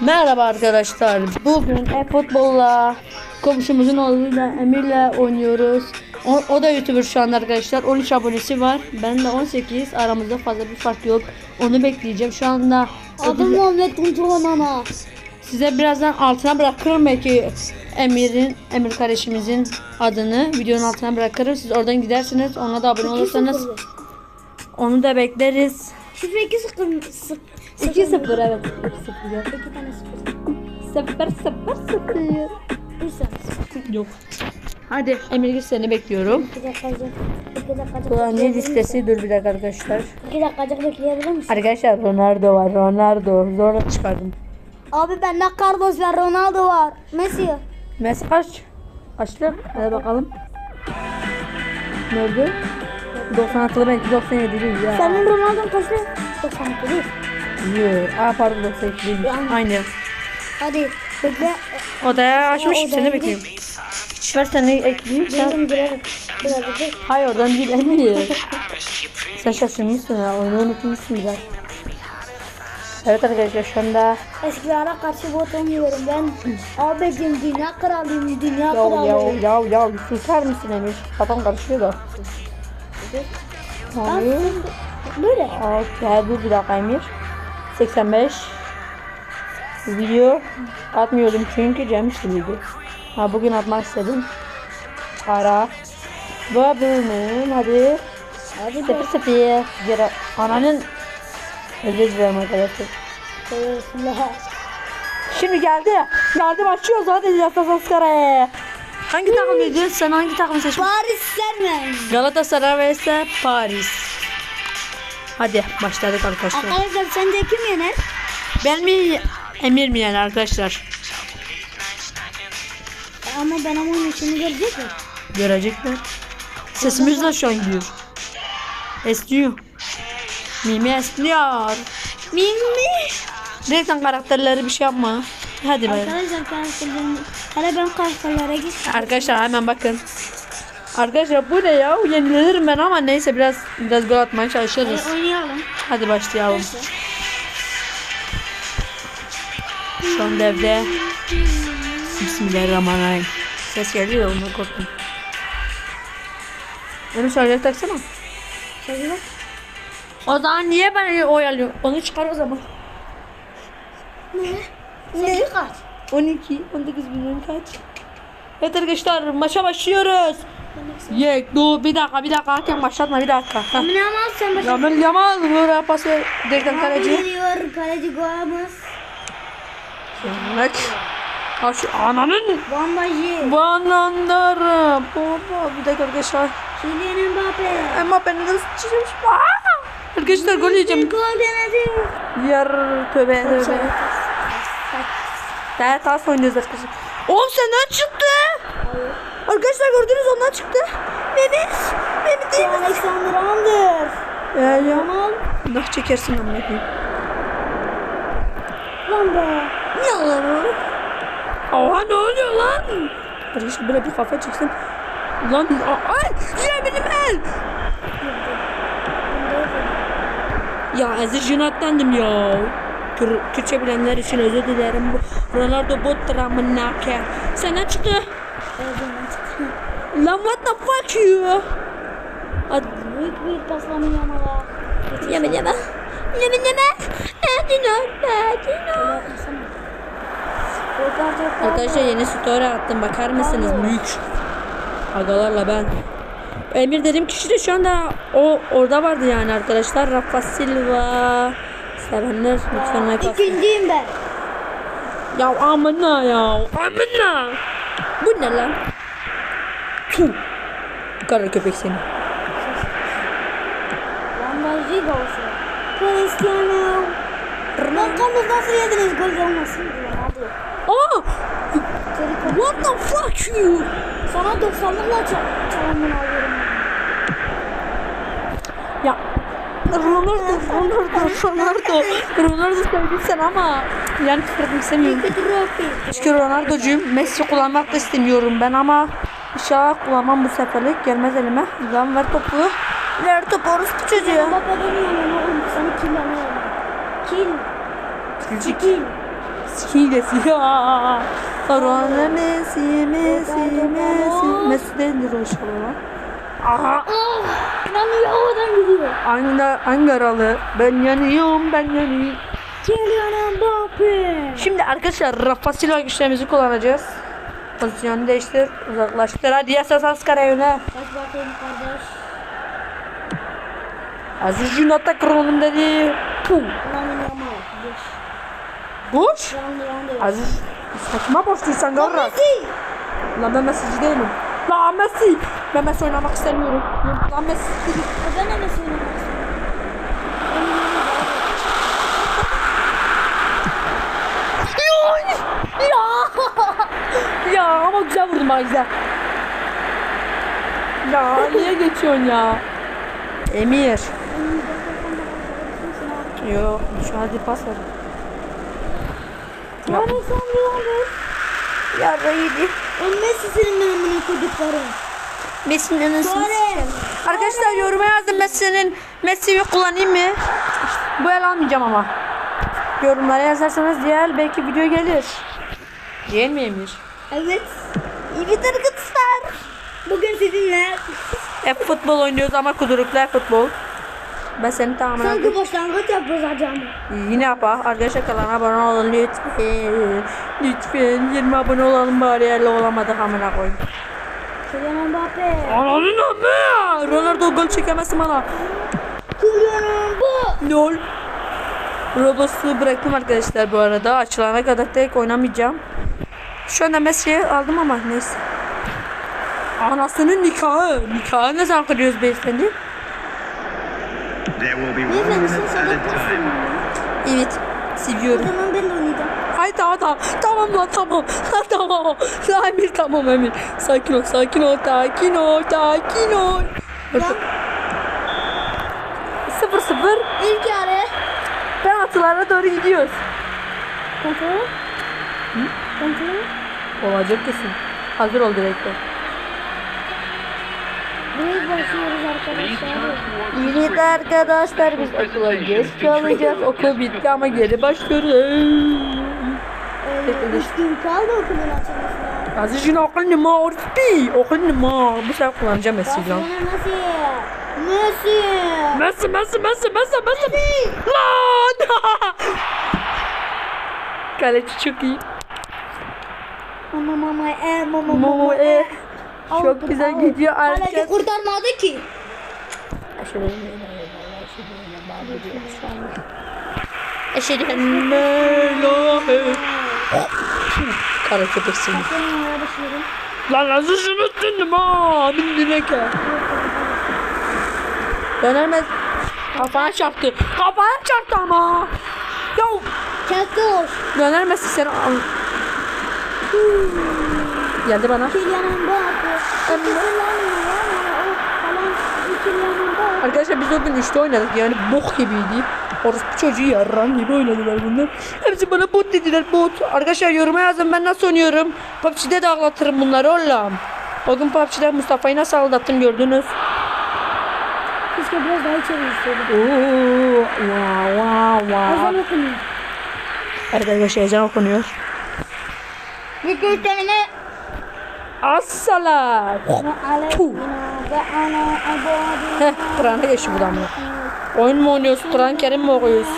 Merhaba arkadaşlar. Bugün e-futbolla komşumuzun oğluyla Emir'le oynuyoruz. O, o da YouTuber şu anda arkadaşlar. 13 abonesi var. Ben de 18. Aramızda fazla bir fark yok. Onu bekleyeceğim. Şu anda Adım Muhammed Tunçoğlan ana. size birazdan altına bırakırım belki Emir'in, Emir kardeşimizin adını videonun altına bırakırım. Siz oradan gidersiniz. Ona da abone olursanız onu da bekleriz. Şifre 2 sıkın. Sık. 2-0 evet. 2-0 yok. 2 tane sıfır. 0-0-0. Bir tane Yok. Hadi Emir git seni bekliyorum. 2 dakikacık. 2 dakikacık. Kullanıcı listesi dur bir dakika arkadaşlar. 2 dakikacık bekleyebilir misin? Arkadaşlar Ronaldo var. Ronaldo zorla çıkardım. Abi bende Carlos var, Ronaldo var. Messi. Messi kaç? Kaçtı? Hadi bakalım. Nerede? 96'lı benimki 97 değil ya. Senin Ronaldo'nun kaçtı? 92 değil. Yok. Aa pardon 92 değil. Yani- Aynı. Hadi bekle. Odaya açmış odaya seni bekliyorum. Ver seni ekleyeyim. Sen... Hayır oradan değil Emir. Sen şaşırmışsın ya. Oyunu unutmuşsun biraz. Evet arkadaşlar şu anda Eskilere karşı bot oynuyorum ben. Abicim dünya kralıyım, dünya Ya kralıyım. ya ya ya susar mısın Emir? Kafam karışıyor da. Hayır. böyle. Okey dur bir dakika Emir. 85 video atmıyordum çünkü Cem işliydi. Ha bugün atmak istedim. Ara. Bu bölümüm hadi. Hadi Sıfır sıfır. Yara. Ananın özür dilerim arkadaşlar. Şimdi geldi. Geldi başlıyoruz hadi Galatasaray. Hangi takım dedi? Sen hangi takımı seçmişsin? Paris Saint-Germain. Galatasaray vs Paris. Hadi başladık arkadaşlar. Arkadaşlar sence kim yener? Ben mi Emir mi yani arkadaşlar? Ama ben ama onun içini görecek mi? Görecekler. Sesimiz de şu an gidiyor. Esniyor. Mimi esniyor. Mimi. Direkten karakterleri bir şey yapma. Hadi be. Arkadaşlar karakterlerim. Hele ben karakterlere git. Arkadaşlar hemen bakın. Arkadaşlar bu ne ya? Yenilirim ben ama neyse biraz biraz gol atmaya çalışırız. E, oynayalım. Hadi başlayalım. Şu an devde. Bismillahirrahmanirrahim. Ses geliyor ondan korktum. Onu şarja taksana. Şöyle bak. O zaman niye ben oyalıyorum? Onu çıkar o zaman. Ne? kaç? 12, 19 milyon kaç? Evet arkadaşlar maça başlıyoruz. Yek, dur bir dakika bir dakika hakem başlatma bir dakika. Heh. Emine ama sen başla. Yamal Yamal böyle pas ver. Direkten kaleci. Geliyor kaleci Gomes. Bak. Ha şu ananın Bombacı. bananları. Baba bir dakika arkadaşlar. Kylian Mbappe. Mbappe'nin sıçramış. Aa! Arkadaşlar gol yiyeceğim. Gol denedi. Diğer tövbe tövbe. Daha tas oynuyoruz arkadaşlar. Oğlum senden çıktı. Arkadaşlar gördünüz ondan çıktı. Mehmet. Mehmet değil mi? Alexander Arnold. Ya ya. Yamal. Nah çekersin amına koyayım. Lan be. Ne lan Oha ne oluyor lan? Arkadaşlar böyle bir kafa çıksın. Lan ay yeminime el. Ya Aziz Cunat'tandım ya. Kür, Kürtçe bilenler için özür dilerim. Bu Ronaldo bot amınake. Senden çıktı. Lan what the fuck you? Ad Büyük büyük paslanıyor Yamal'a. yeme yeme. Yeme yeme. Edino, edino. Arkadaşlar yeni story attım. Bakar mısınız? Büyük. Agalarla ben. Emir dediğim kişi de şu anda o orada vardı yani arkadaşlar. Rafa Silva. Sevenler lütfen like atsın. İkinciyim ben. Ya amına ya. Amına. Bu ne lan? Tuh. Kara köpek seni. Bombacı Galatasaray. Cristiano. Lan nasıl yediniz gol olmasın? Aa! What the fuck you? Sana 90'lıkla çalımını alıyorum. Ya Ronaldo, Ronaldo, Ronaldo. Ronaldo sevdim sen ama yani etmek istemiyorum. Çünkü Ronaldo'cuyum. Messi kullanmak da istemiyorum ben ama inşallah kullanmam bu seferlik. Gelmez elime. Lan ver topu. Ver topu orospu çocuğu. Baba lan oğlum. Seni kill alıyorum. Kill. Kilcik. Kill. Hilesi ya. Ronaldo Messi, Messi, Messi. Messi değildir o inşallah. Aha. Ah, inanmıyor havadan gidiyor. Ankara, Ankaralı. Ben yanıyorum, ben yanıyorum. Kylian Mbappe. Şimdi arkadaşlar Rafa Silva güçlerimizi kullanacağız. Pozisyonu değiştir, uzaklaştır. Hadi yasasas kare yöne. Kaç bakayım kardeş. Aziz Cüneyt'e kırılım dedi. Geç. Boş. Aziz saçma boştuysan gavrak. Messi. Lan ben Messi'ci değilim. Lan Messi. Ben Messi oynamak istemiyorum. Lan Messi. Ben de Messi oynamak istiyorum. Ya. ya güzel. Ya niye geçiyorsun ya? Emir. Yok şu hadi pas ver. Ya. Yani sen Ronaldo. Ya. O Messi senin ben amına koyduklarım. Messi'nin anasını. Arkadaşlar yoruma yazın Messi'nin Messi'yi kullanayım mı? Bu el almayacağım ama. Yorumlara yazarsanız diğer belki video gelir. Değil mi Emir? Evet. İyi bir arkadaşlar. Bugün sizinle Hep futbol oynuyoruz ama kuduruklu hep futbol. Ben seni tamamen... sanki başlangıç yapıyoruz hocam. Yine yapa. Arkadaşlar kanala abone olun lütfen. Lütfen 20 abone olalım bari yerle olamadık amına koyayım. Kylian Mbappe. Ananın amma! Ronaldo gol çekemezsin bana. Kylian Mbappe. Lol. Roblox'u bıraktım arkadaşlar bu arada. Açılana kadar tek oynamayacağım. Şu anda Messi'yi aldım ama neyse. Anasının nikahı. Nikahı ne zaman kırıyoruz beyefendi? Beyefendi sen time. pasın. Evet. O Seviyorum. zaman ben de oynayacağım. Hay tamam tamam. Tamam lan tamam. Tamam. Emir tamam Emir. Sakin ol sakin ol. Sakin ol. Sakin ol. Sıfır sıfır. İlk yarı. Penaltılara doğru gidiyoruz. Kontrol. Kontrol. Olacak kesin. Hazır ol direktör. Direkt başlıyoruz arkadaşlar. Evet arkadaşlar biz okula geç kalacağız. Okul bitti ama geri başlıyoruz. Ee, üç gün kaldı okulun açılmasına. Aziz'in okulunu? Orfi. Okulunu mu? Bu sefer kullanacağım Messi lan. Messi. Messi. Messi, Messi, Messi, Messi, Messi. Lan! Kaleci çok iyi. Mama mama e mama Momo e. Çok Aldım, güzel aldım. gidiyor herkes. kurtarmadı ki. Eşhedü en la. Kara köpek seni. Senin oraya başlıyorum. Lan Aziz'in üstündüm ha. Bindine gel. Dönemez. Kafana çarptı. Kafana çarptı ama. Ya Çakır. dönemezsin sen. Geldi bana. Arkadaşlar biz o gün 3'te oynadık yani bok gibiydi. Orospu çocuğu yarran gibi oynadılar bunlar. Hepsi bana bot dediler bot. Arkadaşlar yoruma yazın ben nasıl oynuyorum. PUBG'de de ağlatırım bunları oğlum. O gün PUBG'de Mustafa'yı nasıl aldattım gördünüz. Keşke biraz daha içeri istedim. Oo, wow, wow, wow. Ezan okunuyor. Evet arkadaşlar ezan okunuyor. Video temine Assala. ve aleyhina ve ana abadina. Heh, Kur'an'a geçti bu damla. Oyun mu oynuyoruz? Kur'an-ı Kerim mi okuyoruz?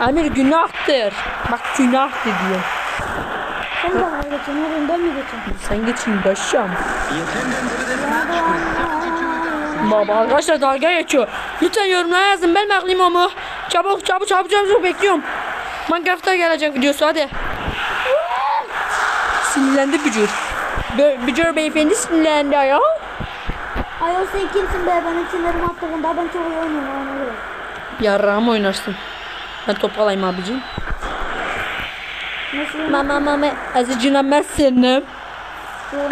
Amir günahtır. Bak günahtır diyor. Sen de geçin. Ben mi geçeyim? Sen geçin başım. Baba arkadaşlar dalga geçiyor. Lütfen yorumlara yazın ben haklıyım ama. Çabuk çabuk çabuk çabuk, bekliyorum. Minecraft'ta gelecek videosu hadi. Sinirlendi Bücür. Bö- Bücür beyefendi sinirlendi ya. Ayol sen kimsin be? Benim sinirim attığında ben çok iyi oynuyorum ona göre. Oynarsın. Ben top alayım abicim. Nasıl? Mama mama azıcına mesleğim.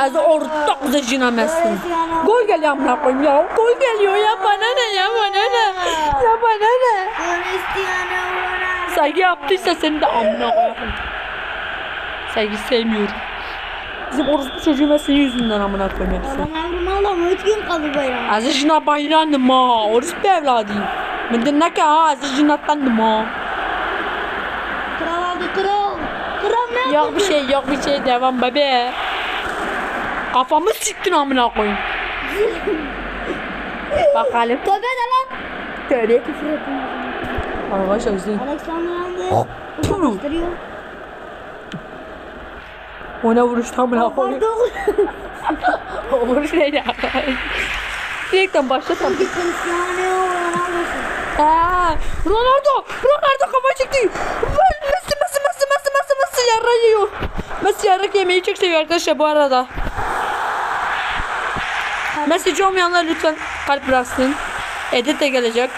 Az ortak azıcına mesleğim. Gol geliyor amına koyayım ya. Gol geliyor ya bana ne ya bana ne. Ya bana ne. Cristiano Ronaldo. Saygı yaptıysa seni de amına koyarım. Saygı sevmiyorum. Bizim orospu çocuğu ben senin yüzünden amına koyayım hepsi. Ronaldo Ronaldo mu? Üç gün kaldı bayram. Azıcına bayrandım ha. Orospu evladıyım. Ben de ne ki ha azıcına tanıdım ha. Kral Yok bir şey yok bir şey devam bebe. Kafamı siktin amına koyayım. Bakalım. Tövbe de lan. Tövbe. Küfür ettim. Arkadaşlar izleyin. Alexander Arnold uzaklaştırıyor. Ona vuruş amına koyayım. Pardon. O vuruş neydi? Direkten başlatalım. Cristiano Ronaldo'sun. Aa, Ronaldo! Ronaldo kafa çekti. Messi Messi Messi Messi Messi Messi yarra yiyor. Messi yarrak yemeyi çok seviyor arkadaşlar bu arada. Messi olmayanlar lütfen kalp bıraksın. Edit de gelecek.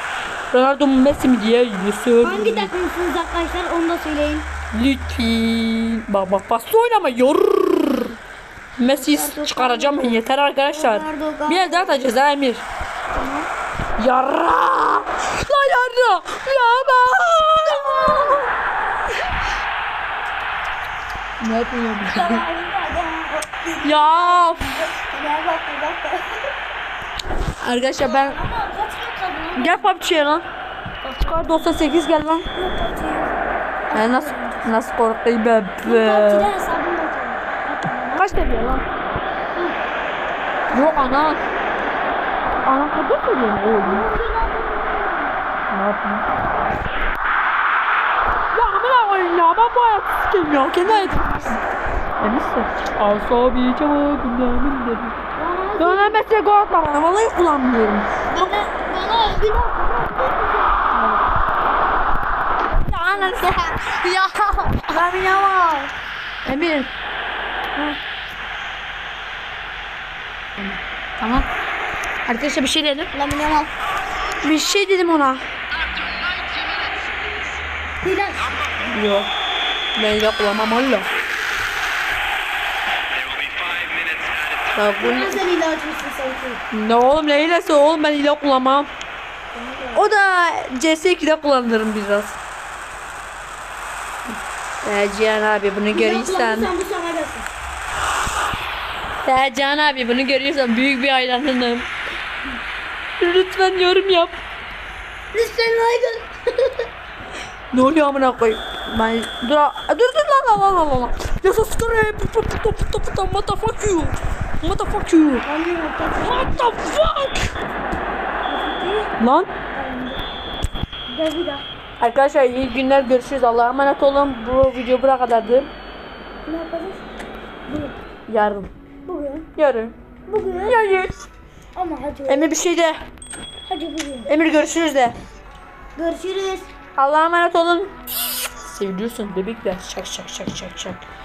Ronaldo mu Messi mi diye yiyorsun. Hangi takımsınız arkadaşlar onu da söyleyin. Lütfen. Bak bak pasta oynamıyor. Messi çıkaracağım ben yeter arkadaşlar. Bir el daha atacağız ha Emir. Yarra. La yarra. Yarra. Ne yapıyorsun? ya. Arkadaşlar ben gel PUBG'ye lan. Çıkar 98 gel lan. Ya nasıl nasıl korkayım be. be. Kaç seviye lan? Yok ana. Ana kadar söylüyorum oğlum. Ne yapayım? Ya amına koyayım ya ben bu hayatı sikeyim ya. Kendi hayatım. Emişsin. Asabi çabuk gündemim dedi. Dönemezse gol atma bana. Vallahi kullanmıyorum. Bana, bana bir Ya anasını. ya. Ben ya Emir. Tamam. Arkadaşlar bir şey dedim. Lamin Yamal. Bir şey dedim ona. Hilal. Yok. Ben yok olamam Allah. Ya bu Neden sen Hilal açmışsın sanki? ne oğlum ne hilesi oğlum ben hile kullanmam. O da CS2'de kullanırım biraz. Ya Cihan abi bunu görürsen. Ya Cihan abi bunu görüyorsan büyük bir hayranınım. Lütfen yorum yap. Lütfen Aydın. Ne oluyor amına koyayım? Ben dur dur dur lan lan lan lan lan. Ya subscribe. Puta puta puta puta motherfuck you. Motherfuck you. Lamin ortak. What the fuck? Lan. Davida. Arkadaşlar iyi günler görüşürüz. Allah'a emanet olun. Bu video buraya kadardı. Ne yapacağız? Bugün. Yarın. Bugün. Yarın. Bugün. Yarın. Ama hadi. Emir bir şey de. Hadi bugün. Emir görüşürüz de. Görüşürüz. Allah'a emanet olun. Seviyorsun bebekler. Şak şak şak şak şak.